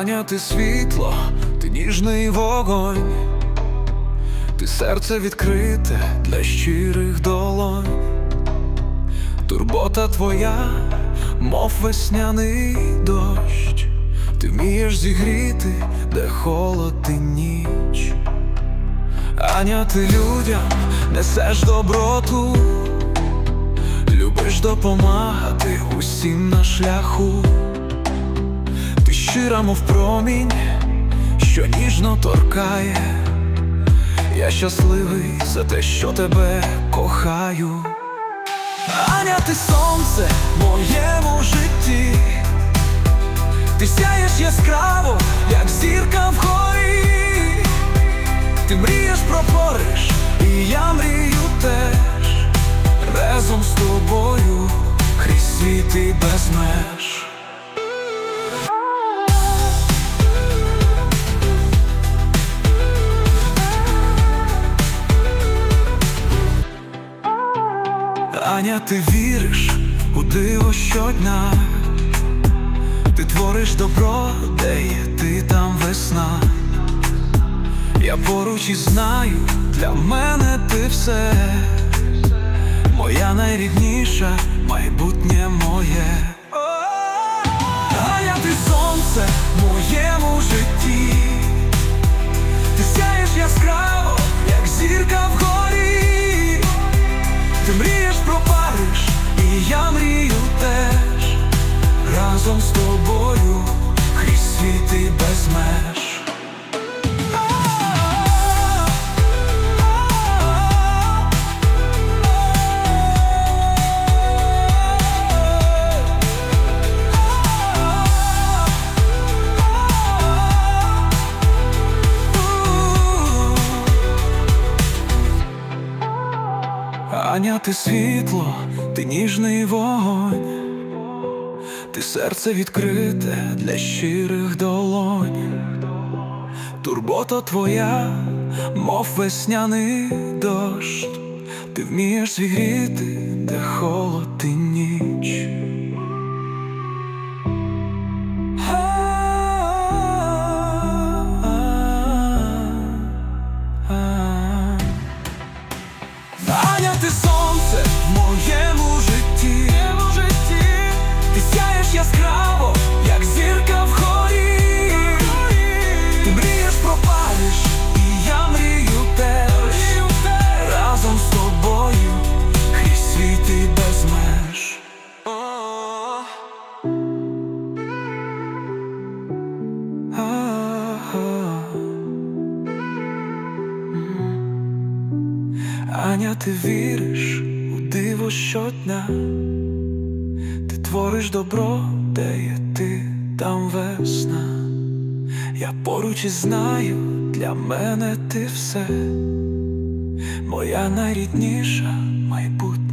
Аня, ти світло, ти ніжний вогонь, ти серце відкрите для щирих долонь, турбота твоя, мов весняний дощ, ти вмієш зігріти, де холод і ніч. Аня, ти людям несеш доброту, любиш допомагати усім на шляху. Щира, мов промінь, що ніжно торкає. Я щасливий за те, що тебе кохаю. Аня, ти сонце в моєму житті, ти сяєш яскраво, як зірка вгорі. Ти мрієш про Париж, і я мрію теж разом з тобою крізь світи без меж. Аня, ти віриш у диво щодня, ти твориш добро, де є ти там весна. Я поруч і знаю, для мене ти все, моя найрідніша, про Париж, і я мрію теж разом з тобою Аня, ти світло, ти ніжний вогонь, ти серце відкрите для щирих долонь, турбота твоя, мов весняний дощ, ти вмієш зігріти, де холод і ніч. Аня, ти віриш у диво щодня, ти твориш добро, де є ти, там весна. Я поруч і знаю, для мене ти все, моя найрідніша майбутня.